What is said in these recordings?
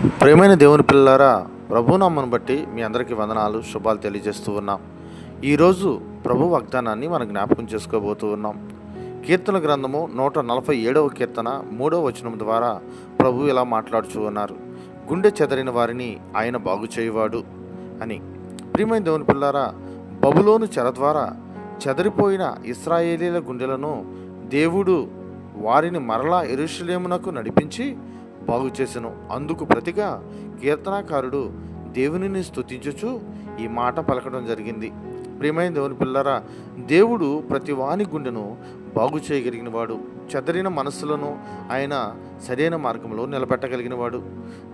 ప్రేమైన దేవుని పిల్లారా ప్రభునామను బట్టి మీ అందరికీ వందనాలు శుభాలు తెలియజేస్తూ ఉన్నాం. ఈరోజు ప్రభు వాగ్దానాన్ని మనం జ్ఞాపకం చేసుకోబోతూ ఉన్నాం. కీర్తన గ్రంథము నూట నలభై ఏడవ కీర్తన మూడవ వచనం ద్వారా ప్రభు ఇలా మాట్లాడుచూ ఉన్నారు. గుండె చెదరిన వారిని ఆయన బాగు చేయవాడు అని. ప్రియమైన దేవుని పిల్లారా బబులోను చెర ద్వారా చెదరిపోయిన ఇస్రాయేలీల గుండెలను దేవుడు వారిని మరలా ఎరుషులేమునకు నడిపించి బాగు చేసెను. అందుకు ప్రతిగా కీర్తనాకారుడు దేవునిని స్థుతించుచు ఈ మాట పలకడం జరిగింది. ప్రియమైన దేవుని పిల్లరా దేవుడు ప్రతి వాని గుండెను బాగు చేయగలిగిన వాడు చెదరిన మనస్సులను ఆయన సరైన మార్గంలో నిలబెట్టగలిగిన వాడు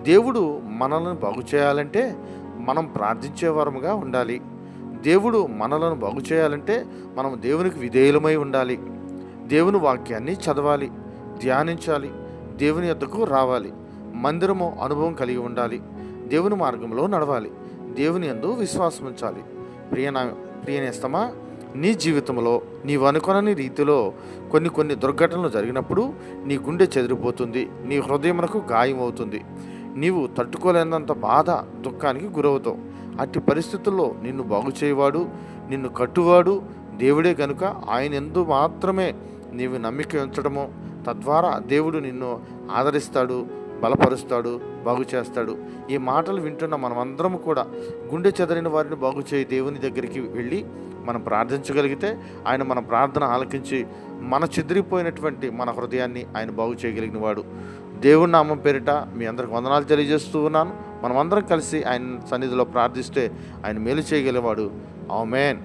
దేవుడు మనలను బాగు చేయాలంటే మనం ప్రార్థించే వారముగా ఉండాలి. దేవుడు మనలను బాగు చేయాలంటే మనం దేవునికి విధేయులమై ఉండాలి. దేవుని వాక్యాన్ని చదవాలి ధ్యానించాలి. దేవుని యొద్దకు రావాలి. మందిరము అనుభవం కలిగి ఉండాలి. దేవుని మార్గంలో నడవాలి. దేవుని యందు విశ్వాసం ఉంచాలి. ప్రియన ప్రియనేస్తమా నీ జీవితంలో నీవు అనుకొనని రీతిలో కొన్ని కొన్ని దుర్ఘటనలు జరిగినప్పుడు నీ గుండె చెదిరిపోతుంది. నీ హృదయమునకు గాయం అవుతుంది. నీవు తట్టుకోలేనంత బాధ దుఃఖానికి గురవుతావు. అట్టి పరిస్థితుల్లో నిన్ను బాగు చేయవాడు నిన్ను కట్టువాడు దేవుడే కనుక ఆయన ఎందు మాత్రమే నీవు నమ్మిక ఉంచడము తద్వారా దేవుడు నిన్ను ఆదరిస్తాడు బలపరుస్తాడు బాగు చేస్తాడు. ఈ మాటలు వింటున్న మనమందరం కూడా గుండె చెదరిన వారిని బాగు చేయి. దేవుని దగ్గరికి వెళ్ళి మనం ప్రార్థించగలిగితే ఆయన మన ప్రార్థన ఆలకించి మన చెదిరిపోయినటువంటి మన హృదయాన్ని ఆయన బాగు చేయగలిగిన వాడు దేవుని నామం పేరిట మీ అందరికి వందనాలు తెలియజేస్తూ ఉన్నాను. మనమందరం కలిసి ఆయన సన్నిధిలో ప్రార్థిస్తే ఆయన మేలు చేయగలిగేవాడు ఆమెన్.